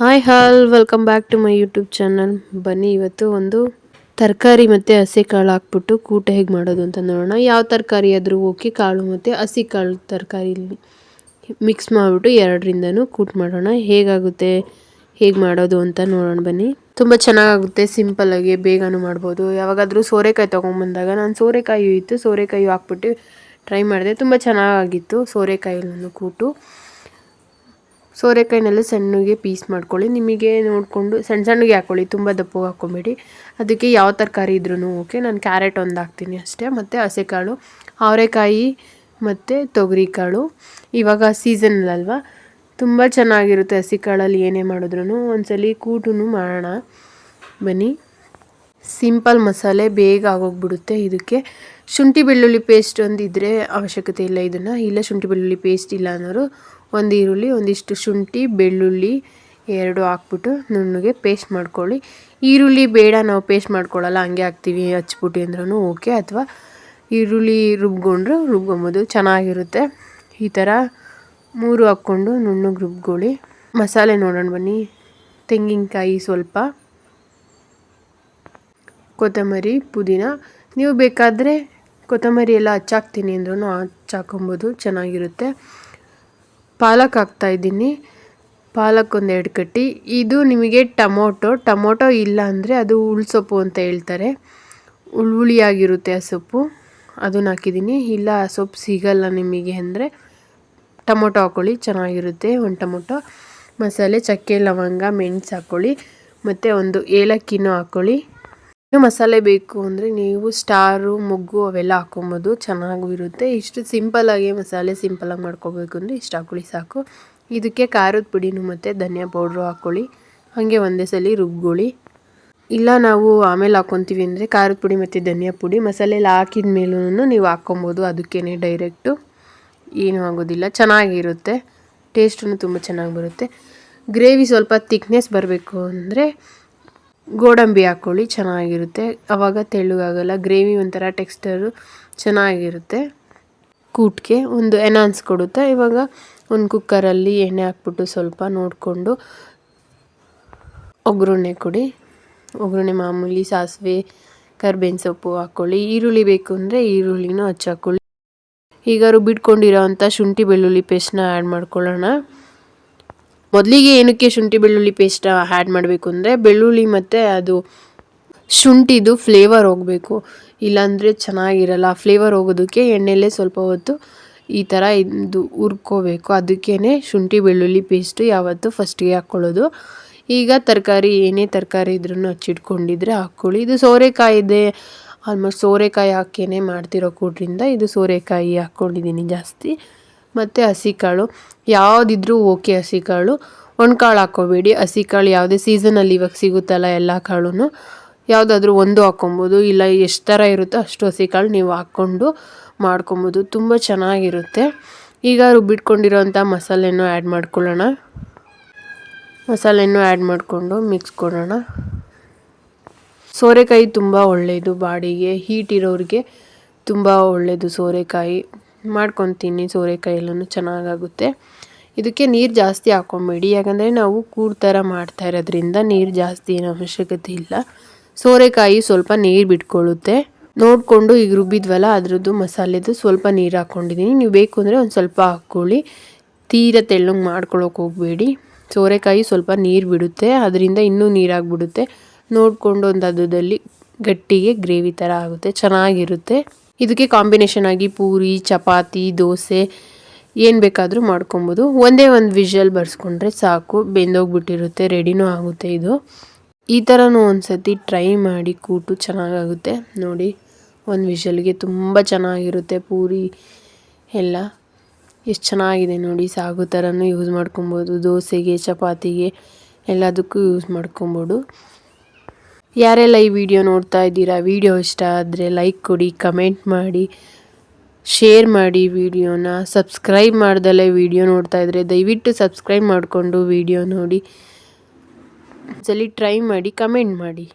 Hi all welcome back to my YouTube channel ಬನ್ನಿ, ಇವತ್ತು ಒಂದು ತರಕಾರಿ ಮತ್ತು ಹಸಿ ಕಾಳು ಹಾಕ್ಬಿಟ್ಟು ಕೂಟ ಹೇಗೆ ಮಾಡೋದು ಅಂತ ನೋಡೋಣ. ಯಾವ ತರಕಾರಿ ಆದರೂ ಓಕೆ, ಕಾಳು ಮತ್ತು ಹಸಿ ಕಾಳು ತರಕಾರಿ ಮಿಕ್ಸ್ ಮಾಡಿಬಿಟ್ಟು ಎರಡರಿಂದನೂ ಕೂಟ್ ಮಾಡೋಣ. ಹೇಗಾಗುತ್ತೆ, ಹೇಗೆ ಮಾಡೋದು ಅಂತ ನೋಡೋಣ ಬನ್ನಿ. ತುಂಬ ಚೆನ್ನಾಗಾಗುತ್ತೆ ಸಿಂಪಲ್ಲಾಗಿ ಬೇಗನೂ ಮಾಡ್ಬೋದು. ಯಾವಾಗಾದರೂ ಸೋರೆಕಾಯಿ ತೊಗೊಂಬಂದಾಗ ನಾನು ಸೋರೆಕಾಯಿ ಇತ್ತು, ಸೋರೆಕಾಯಿ ಹಾಕ್ಬಿಟ್ಟು ಟ್ರೈ ಮಾಡಿದೆ. ತುಂಬ ಚೆನ್ನಾಗಿತ್ತು ಸೋರೆಕಾಯಿಲೂ ಕೂಟು. ಸೋರೆಕಾಯಿನೆಲ್ಲ ಸಣ್ಣಗೆ ಪೀಸ್ ಮಾಡ್ಕೊಳ್ಳಿ. ನಿಮಗೆ ನೋಡಿಕೊಂಡು ಸಣ್ಣ ಸಣ್ಣಗೆ ಹಾಕ್ಕೊಳ್ಳಿ ತುಂಬ ದಪ್ಪಗೆ ಹಾಕ್ಕೊಬೇಡಿ. ಅದಕ್ಕೆ ಯಾವ ತರಕಾರಿ ಇದ್ರೂ ಓಕೆ ನಾನು ಕ್ಯಾರೆಟ್ ಒಂದು ಹಾಕ್ತೀನಿ ಅಷ್ಟೇ. ಮತ್ತು ಹಸೆಕಾಳು, ಅವರೆಕಾಯಿ ಮತ್ತು ತೊಗರಿಕಾಳು. ಇವಾಗ ಸೀಸನ್ಲಲ್ವ ತುಂಬ ಚೆನ್ನಾಗಿರುತ್ತೆ ಹಸಿ ಕಾಳಲ್ಲಿ ಏನೇ ಮಾಡಿದ್ರೂ ಒಂದ್ಸಲಿ ಕೂಟು ಮಾಡೋಣ. ಬನ್ನಿ. ಸಿಂಪಲ್ ಮಸಾಲೆ ಬೇಗ ಆಗೋಗ್ಬಿಡುತ್ತೆ ಇದಕ್ಕೆ. ಶುಂಠಿ ಬೆಳ್ಳುಳ್ಳಿ ಪೇಸ್ಟ್ ಒಂದು ಇದ್ದರೆ ಅವಶ್ಯಕತೆ ಇಲ್ಲ ಇದನ್ನು. ಇಲ್ಲ ಶುಂಠಿ ಬೆಳ್ಳುಳ್ಳಿ ಪೇಸ್ಟ್ ಇಲ್ಲ ಅನ್ನೋರು ಒಂದು ಈರುಳ್ಳಿ, ಒಂದಿಷ್ಟು ಶುಂಠಿ, ಬೆಳ್ಳುಳ್ಳಿ ಎರಡು ಹಾಕ್ಬಿಟ್ಟು ನುಣ್ಣಗೆ ಪೇಸ್ಟ್ ಮಾಡ್ಕೊಳ್ಳಿ. ಈರುಳ್ಳಿ ಬೇಡ ನಾವು ಪೇಸ್ಟ್ ಮಾಡ್ಕೊಳ್ಳಲ್ಲ, ಹಂಗೆ ಹಾಕ್ತೀವಿ ಹಚ್ಬಿಟ್ಟು ಅಂದ್ರೂ ಓಕೆ ಅಥವಾ ಈರುಳ್ಳಿ ರುಬ್ಕೊಂಡ್ರು ರುಬ್ಕೊಬೋದು, ಚೆನ್ನಾಗಿರುತ್ತೆ. ಈ ಥರ ಮೂರು ಹಾಕ್ಕೊಂಡು ನುಣ್ಣಗೆ ರುಬ್ಕೊಳ್ಳಿ. ಮಸಾಲೆ ನೋಡೋಣ ಬನ್ನಿ. ತೆಂಗಿನಕಾಯಿ ಸ್ವಲ್ಪ. ಕೊತ್ತಂಬರಿ, ಪುದೀನ. ನೀವು ಬೇಕಾದರೆ ಕೊತ್ತಂಬರಿ ಎಲ್ಲ ಹಚ್ಚಾಕ್ತೀನಿ ಅಂದ್ರೂ ಹಚ್ಚಾಕೊಬೋದು ಚೆನ್ನಾಗಿರುತ್ತೆ. ಪಾಲಕ್ ಹಾಕ್ತಾಯಿದ್ದೀನಿ ಪಾಲಕ್ ಒಂದು ಎರಡು ಕಟ್ಟಿ. ಇದು ನಿಮಗೆ ಟೊಮೊಟೊ. ಟೊಮೊಟೊ ಇಲ್ಲ ಅಂದರೆ ಅದು ಉಳ್ಸೊಪ್ಪು ಅಂತ ಹೇಳ್ತಾರೆ. ಉಳ್ಳಿಯಾಗಿರುತ್ತೆ ಆ ಸೊಪ್ಪು. ಅದನ್ನು ಹಾಕಿದ್ದೀನಿ. ಇಲ್ಲ, ಆ ಸೊಪ್ಪು ಸಿಗಲ್ಲ ನಿಮಗೆ ಅಂದರೆ ಟೊಮೊಟೊ ಹಾಕ್ಕೊಳ್ಳಿ ಚೆನ್ನಾಗಿರುತ್ತೆ ಒಂದು ಟೊಮೊಟೊ. ಮಸಾಲೆ, ಚಕ್ಕೆ, ಲವಂಗ, ಮೆಣಸು ಹಾಕ್ಕೊಳ್ಳಿ ಮತ್ತು ಒಂದು ಏಲಕ್ಕಿನೂ ಹಾಕ್ಕೊಳ್ಳಿ ಮಸಾಲೆ ಬೇಕು ಅಂದರೆ ನೀವು ಸ್ಟಾರು, ಮೊಗ್ಗು ಅವೆಲ್ಲ ಹಾಕೊಬೋದು ಚೆನ್ನಾಗೂ ಇರುತ್ತೆ. ಇಷ್ಟು ಸಿಂಪಲ್ಲಾಗಿ ಮಸಾಲೆ ಸಿಂಪಲಾಗಿ ಮಾಡ್ಕೋಬೇಕು ಅಂದರೆ ಇಷ್ಟು. ಹಾಕೊಳ್ಳಿ ಸಾಕು. ಇದಕ್ಕೆ ಖಾರದ ಪುಡಿನೂ ಮತ್ತು ಧನಿಯಾ ಪೌಡ್ರು ಹಾಕ್ಕೊಳ್ಳಿ ಹಾಗೆ ಒಂದೇ ಸಲ ರುಬ್ಕೊಳ್ಳಿ. ಇಲ್ಲ ನಾವು ಆಮೇಲೆ ಹಾಕ್ಕೊತೀವಿ ಅಂದರೆ ಖಾರದ ಪುಡಿ ಮತ್ತು ಧನಿಯಾ ಪುಡಿ. ಮಸಾಲೆಲ್ಲ ಹಾಕಿದ ಮೇಲೂ ನೀವು ಹಾಕ್ಕೊಬೋದು. ಅದಕ್ಕೇ ಡೈರೆಕ್ಟು ಏನೂ ಆಗೋದಿಲ್ಲ. ಚೆನ್ನಾಗಿರುತ್ತೆ. ಟೇಸ್ಟೂ ತುಂಬ ಚೆನ್ನಾಗಿ ಬರುತ್ತೆ. ಗ್ರೇವಿ ಸ್ವಲ್ಪ ತಿಕ್ನೆಸ್ ಬರಬೇಕು ಅಂದರೆ ಗೋಡಂಬಿ ಹಾಕ್ಕೊಳ್ಳಿ ಚೆನ್ನಾಗಿರುತ್ತೆ. ಆವಾಗ ತೆಳ್ಳಗಾಗಲ್ಲ, ಗ್ರೇವಿ ಒಂಥರ ಟೆಕ್ಸ್ಟರು ಚೆನ್ನಾಗಿರುತ್ತೆ. ಕೂಟ್ಗೆ ಒಂದು ಎನಾನ್ಸ್ ಕೊಡುತ್ತೆ. ಇವಾಗ ಒಂದು ಕುಕ್ಕರಲ್ಲಿ ಎಣ್ಣೆ ಹಾಕ್ಬಿಟ್ಟು ಸ್ವಲ್ಪ ನೋಡಿಕೊಂಡು ಒಗ್ಗರಣೆ ಕೊಡಿ. ಒಗ್ಗರಣೆ ಮಾಮೂಲಿ ಸಾಸಿವೆ, ಕರ್ಬೇವಿನ ಸೊಪ್ಪು ಹಾಕ್ಕೊಳ್ಳಿ ಈರುಳ್ಳಿ ಬೇಕು ಅಂದರೆ ಈರುಳ್ಳಿನೂ ಹಚ್ಚಾಕೊಳ್ಳಿ ಈಗ ರುಬ್ಬಿಟ್ಕೊಂಡಿರೋ ಅಂಥ ಶುಂಠಿ ಬೆಳ್ಳುಳ್ಳಿ ಪೇಸ್ಟ್ನ ಆ್ಯಡ್ ಮಾಡ್ಕೊಳ್ಳೋಣ. ಮೊದಲಿಗೆ ಏನಕ್ಕೆ ಶುಂಠಿ ಬೆಳ್ಳುಳ್ಳಿ ಪೇಸ್ಟ್ ಆ್ಯಡ್ ಮಾಡಬೇಕು ಅಂದರೆ ಬೆಳ್ಳುಳ್ಳಿ ಮತ್ತು ಅದು ಶುಂಠಿದು ಫ್ಲೇವರ್ ಹೋಗಬೇಕು. ಇಲ್ಲಾಂದರೆ ಚೆನ್ನಾಗಿರಲ್ಲ. ಫ್ಲೇವರ್ ಹೋಗೋದಕ್ಕೆ ಎಣ್ಣೆಲೇ ಸ್ವಲ್ಪ ಹೊತ್ತು ಈ ಥರ ಇದು ಹುರ್ಕೋಬೇಕು. ಅದಕ್ಕೇ ಶುಂಠಿ ಬೆಳ್ಳುಳ್ಳಿ ಪೇಸ್ಟು ಯಾವತ್ತು ಫಸ್ಟಿಗೆ ಹಾಕ್ಕೊಳ್ಳೋದು ಈಗ ತರಕಾರಿ, ಏನೇ ತರಕಾರಿ ಇದ್ರೂ ಹಚ್ಚಿಟ್ಕೊಂಡಿದ್ರೆ ಹಾಕ್ಕೊಳ್ಳಿ ಇದು ಸೋರೆಕಾಯಿ ಇದೆ. ಆಲ್ಮೋಸ್ಟ್ ಸೋರೆಕಾಯಿ ಹಾಕೇನೆ ಮಾಡ್ತಿರೋ ಕೂಡ್ರಿಂದ ಇದು ಸೋರೆಕಾಯಿ ಹಾಕ್ಕೊಂಡಿದ್ದೀನಿ ಜಾಸ್ತಿ. ಮತ್ತು ಹಸಿ ಕಾಳು ಯಾವುದಿದ್ರೂ ಓಕೆ ಹಸಿ ಕಾಳು ಕಾಳು ಹಾಕ್ಕೋಬೇಡಿ ಹಸಿ ಕಾಳು ಯಾವುದೇ ಸೀಸನಲ್ಲಿ ಇವಾಗ ಸಿಗುತ್ತಲ್ಲ ಎಲ್ಲ ಕಾಳು ಯಾವುದಾದ್ರೂ ಒಂದು ಹಾಕ್ಕೊಬೋದು ಇಲ್ಲ ಎಷ್ಟು ಥರ ಇರುತ್ತೋ ಅಷ್ಟು ಹಸಿ ಕಾಳು ನೀವು ಹಾಕ್ಕೊಂಡು ಮಾಡ್ಕೊಬೋದು. ತುಂಬ ಚೆನ್ನಾಗಿರುತ್ತೆ. ಈಗ ರುಬ್ಬಿಟ್ಕೊಂಡಿರೋಂಥ ಮಸಾಲೆನೂ ಆ್ಯಡ್ ಮಾಡ್ಕೊಳ್ಳೋಣ. ಮಸಾಲೆನೂ ಆ್ಯಡ್ ಮಾಡಿಕೊಂಡು ಮಿಕ್ಸ್ ಕೊಡೋಣ. ಸೋರೆಕಾಯಿ ತುಂಬ ಒಳ್ಳೆಯದು ಬಾಡಿಗೆ. ಹೀಟ್ ಇರೋರಿಗೆ ತುಂಬ ಒಳ್ಳೆಯದು ಸೋರೆಕಾಯಿ. ಮಾಡ್ಕೊತೀನಿ ಸೋರೆಕಾಯಿ ಎಲ್ಲನೂ ಚೆನ್ನಾಗಾಗುತ್ತೆ. ಇದಕ್ಕೆ ನೀರು ಜಾಸ್ತಿ ಹಾಕ್ಕೊಂಬೇಡಿ ಯಾಕಂದರೆ ನಾವು ಕೂಡ್ ಥರ ಮಾಡ್ತಾ ಇರೋದ್ರಿಂದ ನೀರು ಜಾಸ್ತಿ ಏನು ಅವಶ್ಯಕತೆ ಇಲ್ಲ. ಸೋರೆಕಾಯಿ ಸ್ವಲ್ಪ ನೀರು ಬಿಟ್ಕೊಳ್ಳುತ್ತೆ. ನೋಡಿಕೊಂಡು ಈಗ ರುಬ್ಬಿದ್ವಲ್ಲ, ಅದರದ್ದು ಮಸಾಲೆದು ಸ್ವಲ್ಪ ನೀರು ಹಾಕ್ಕೊಂಡಿದ್ದೀನಿ ನೀವು ಬೇಕು ಅಂದರೆ ಒಂದು ಸ್ವಲ್ಪ ಹಾಕ್ಕೊಳ್ಳಿ ತೀರ ತೆಳ್ಳಗೆ ಮಾಡ್ಕೊಳ್ಳೋಕೆ ಹೋಗಬೇಡಿ. ಸೋರೆಕಾಯಿ ಸ್ವಲ್ಪ ನೀರು ಬಿಡುತ್ತೆ, ಅದರಿಂದ ಇನ್ನೂ ನೀರಾಗಿಬಿಡುತ್ತೆ ನೋಡಿಕೊಂಡು ಒಂದು ಅದರಲ್ಲಿ ಗಟ್ಟಿಗೆ ಗ್ರೇವಿ ಥರ ಆಗುತ್ತೆ, ಚೆನ್ನಾಗಿರುತ್ತೆ. ಇದಕ್ಕೆ ಕಾಂಬಿನೇಷನ್ ಆಗಿ ಪೂರಿ, ಚಪಾತಿ, ದೋಸೆ ಏನು ಬೇಕಾದರೂ ಮಾಡ್ಕೊಬೋದು. ಒಂದೇ ಒಂದು ವಿಷಲ್ ಬರ್ಸ್ಕೊಂಡ್ರೆ ಸಾಕು. ಬೆಂದೋಗ್ಬಿಟ್ಟಿರುತ್ತೆ ರೆಡಿನೂ ಆಗುತ್ತೆ ಇದು. ಈ ಥರನೂ ಒಂದು ಸತಿ ಟ್ರೈ ಮಾಡಿ ಕೂಟು ಚೆನ್ನಾಗಾಗುತ್ತೆ. ನೋಡಿ, ಒಂದು ವಿಷಲ್ಗೆ ತುಂಬ ಚೆನ್ನಾಗಿರುತ್ತೆ ಪೂರಿ ಎಲ್ಲ. ಎಷ್ಟು ಚೆನ್ನಾಗಿದೆ ನೋಡಿ, ಸಾಗು ಥರನೂ ಯೂಸ್ ಮಾಡ್ಕೊಬೋದು. ದೋಸೆಗೆ, ಚಪಾತಿಗೆ ಎಲ್ಲದಕ್ಕೂ ಯೂಸ್ ಮಾಡ್ಕೊಬೋದು. ಯಾರೆಲ್ಲ ಈ ವಿಡಿಯೋ ನೋಡ್ತಾ ಇದ್ದೀರಾ ವಿಡಿಯೋ ಇಷ್ಟ ಆದರೆ ಲೈಕ್ ಕೊಡಿ ಕಮೆಂಟ್ ಮಾಡಿ ಶೇರ್ ಮಾಡಿ ವಿಡಿಯೋನ ಸಬ್ಸ್ಕ್ರೈಬ್ ಮಾಡ್ದಲ್ಲೇ ವಿಡಿಯೋ ನೋಡ್ತಾ ಇದ್ದರೆ ದಯವಿಟ್ಟು ಸಬ್ಸ್ಕ್ರೈಬ್ ಮಾಡಿಕೊಂಡು ವಿಡಿಯೋ ನೋಡಿ. ಸಲ ಟ್ರೈ ಮಾಡಿ ಕಮೆಂಟ್ ಮಾಡಿ.